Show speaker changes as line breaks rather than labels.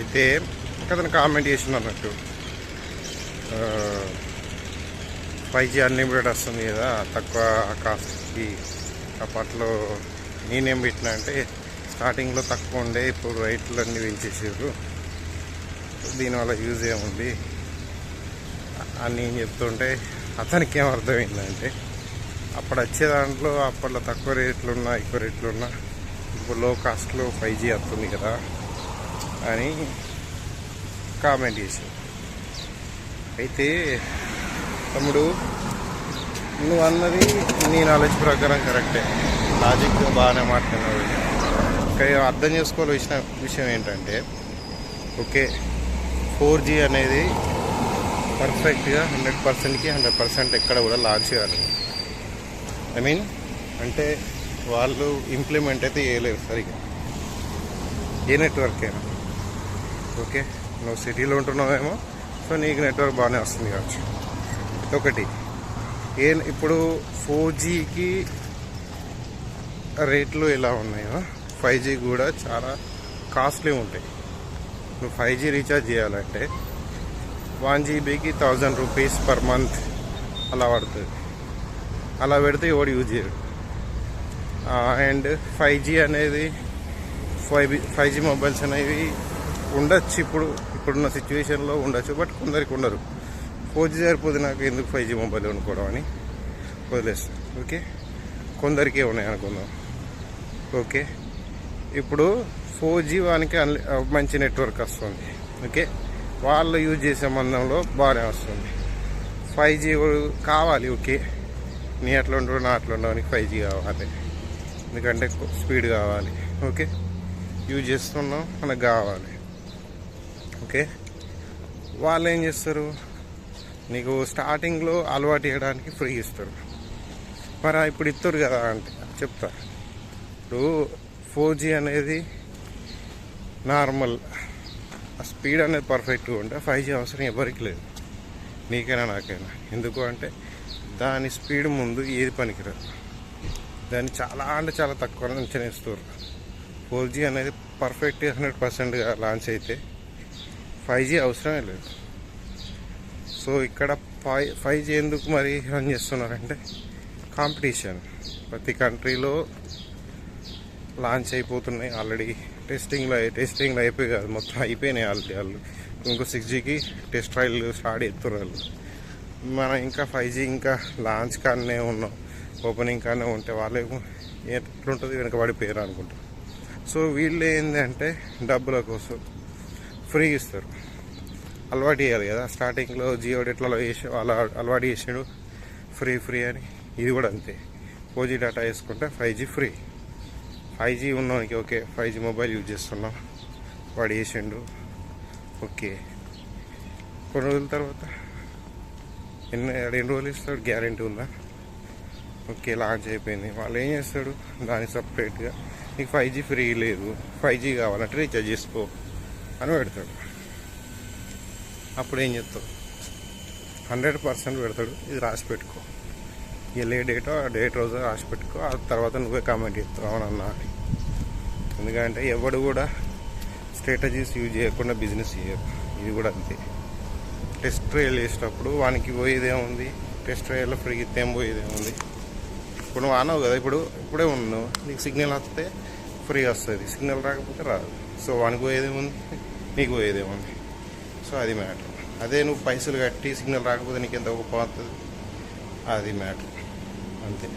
అయితే అతను కామెంట్ చేసింది అన్నట్టు ఫైవ్ జీ అన్లిమిటెడ్ వస్తుంది కదా తక్కువ కాస్ట్కి అప్పట్లో నేనేం పెట్టినా అంటే స్టార్టింగ్లో తక్కువ ఉండే ఇప్పుడు రైట్లు అన్నీ పెంచేసారు దీనివల్ల యూజ్ ఏముంది? అని నేను చెప్తుంటే అతనికి ఏం అర్థమైందంటే అప్పుడు వచ్చే దాంట్లో అప్పట్లో తక్కువ రేట్లు ఉన్నా ఎక్కువ రేట్లు ఉన్నా ఇప్పుడు లో కాస్ట్లో ఫైవ్ జీ వస్తుంది కదా. అని కామెంట్ చేశాడు అయితే తమ్ముడు నువ్వు అన్నది నీ నాలెడ్జ్ ప్రకారం కరెక్టే లాజిక్ బాగానే మాట్లాడినావు. కానీ అర్థం చేసుకోవాల్సిన విషయం ఏంటంటే ఓకే ఫోర్ జీ అనేది పర్ఫెక్ట్గా హండ్రెడ్ పర్సెంట్కి హండ్రెడ్ పర్సెంట్ ఎక్కడ కూడా లాంచ్ చేయాలి ఐ మీన్ అంటే వాళ్ళు ఇంప్లిమెంట్ అయితే చేయలేరు సరిగా ఏ నెట్వర్క్ అయినా. ఓకే? నువ్వు సిటీలో ఉంటున్నావేమో? సో నీకు నెట్వర్క్ బాగానే వస్తుంది కావచ్చు. ఒకటి ఏ ఇప్పుడు ఫోర్ జీకి రేట్లు ఎలా ఉన్నాయో? ఫైవ్ జీ కూడా చాలా కాస్ట్లీ ఉంటాయి. నువ్వు ఫైవ్ జీ రీఛార్జ్ చేయాలంటే వన్ జీబీకి థౌజండ్ రూపీస్ పర్ మంత్ అలా పడుతుంది. అలా పెడితే ఎవడు యూజ్ చేయడు. అండ్ ఫైవ్ జీ అనేది ఫైవ్ ఫైవ్ జీ మొబైల్స్ అనేవి ఉండొచ్చు ఇప్పుడు ఇప్పుడున్న సిచ్యువేషన్లో ఉండొచ్చు బట్ కొందరికి ఉండరు. ఫోర్ జీ సరిపోతే నాకు ఎందుకు ఫైవ్ జీ మొబైల్ కొనుక్కోవడం అని వదిలేస్తాను ఓకే? కొందరికే ఉన్నాయి అనుకుందాం. ఓకే? ఇప్పుడు ఫోర్ జీ వానికి మంచి నెట్వర్క్ వస్తుంది. ఓకే? వాళ్ళు యూజ్ చేసే మందంలో బాగానే వస్తుంది. ఫైవ్ జీ కావాలి ఓకే. నీ అట్లా ఉండవు నా అట్లా ఉండవు ఫైవ్ జీ కావాలి. ఎందుకంటే స్పీడ్ కావాలి. ఓకే? యూజ్ చేస్తున్నాం మనకు కావాలి. ఓకే. వాళ్ళు ఏం చేస్తారు? నీకు స్టార్టింగ్లో అలవాటు చేయడానికి ఫ్రీ ఇస్తారు. మరి ఇప్పుడు ఇస్తారు కదా అంటే చెప్తా. ఇప్పుడు ఫోర్ జీ అనేది నార్మల్. ఆ స్పీడ్ అనేది పర్ఫెక్ట్గా ఉంటే ఫైవ్ జీ అవసరం ఎవరికి లేదు. నీకైనా నాకైనా. ఎందుకు అంటే దాని స్పీడ్ ముందు ఏది పనికిరాదు. దాన్ని చాలా అంటే చాలా తక్కువ అంచనా ఇస్తారు ఫోర్ జీ అనేది పర్ఫెక్ట్ హండ్రెడ్ పర్సెంట్గా లాంచ్ అయితే ఫైవ్ జీ అవసరమే లేదు. సో ఇక్కడ ఫైవ్ ఫైవ్ జీ ఎందుకు మరి రన్ చేస్తున్నారంటే కాంపిటీషన్ ప్రతి కంట్రీలో లాంచ్ అయిపోతున్నాయి ఆల్రెడీ టెస్టింగ్లో టెస్టింగ్లో అయిపోయి కాదు మొత్తం అయిపోయినాయి ఆల్రెడీ వాళ్ళు. ఇంకో సిక్స్ జీకి టెస్ట్ ట్రయల్ స్టార్ట్ చేస్తున్నారు మనం ఇంకా ఫైవ్ జీ ఇంకా లాంచ్ కానే ఉన్నాం. ఓపెనింగ్ కానే ఉంటే వాళ్ళే ఎట్లుంటుంది వెనకబడిపోయారు అనుకుంటారు సో వీళ్ళు ఏంటంటే డబ్బుల కోసం. ఫ్రీ ఇస్తారు. అలవాటు చేయాలి కదా. స్టార్టింగ్లో జియో ఎట్లా చేసి అలా అలవాటు చేసాడు. ఫ్రీ ఫ్రీ అని. ఇది కూడా అంతే. ఫోర్ జీ డేటా వేసుకుంటే five G free. Five G ఉన్నవానికి okay. Five G mobile use చేస్తున్నాం. వాడు వేసిండు ఓకే. కొన్ని రోజుల తర్వాత ఎన్ని రెండు రోజులు ఇస్తాడు. గ్యారంటీ ఉందా? ఓకే లాంచ్ అయిపోయింది. వాళ్ళు ఏం చేస్తాడు? దానికి సపరేట్గా. నీకు ఫైవ్ జీ ఫ్రీ లేదు. ఫైవ్ జీ కావాలంటే రీఛార్జ్ చేసుకో. అని పెడతాడు. అప్పుడు ఏం చేస్తావు? హండ్రెడ్ పర్సెంట్ పెడతాడు. ఇది రాసి పెట్టుకో. వెళ్ళే డేటో ఆ డేట్ రోజు రాసి పెట్టుకో. ఆ తర్వాత నువ్వే కామెంట్ చేస్తావు. అవునన్నా అని. ఎందుకంటే ఎవడు కూడా స్ట్రాటజీస్ యూజ్ చేయకుండా బిజినెస్ చేయరు. ఇది కూడా అంతే. టెస్ట్ ట్రయల్ చేసేటప్పుడు వానికి పోయేదేముంది టెస్ట్ ట్రయల్లో ఫ్రీ ఇస్తే ఏం పోయేదేముంది ఇప్పుడు నువ్వు ఆనవు కదా ఇప్పుడు ఇప్పుడే ఉన్నావు నీకు సిగ్నల్ వస్తే ఫ్రీ వస్తుంది. సిగ్నల్ రాకపోతే రాదు. సో వానికి పోయేదేముంది నీకు పోయేదేముంది సో అది మ్యాటర్. అదే నువ్వు పైసలు కట్టి సిగ్నల్ రాకపోతే నీకు ఎంత గొప్ప అది మ్యాటర్. అంతే.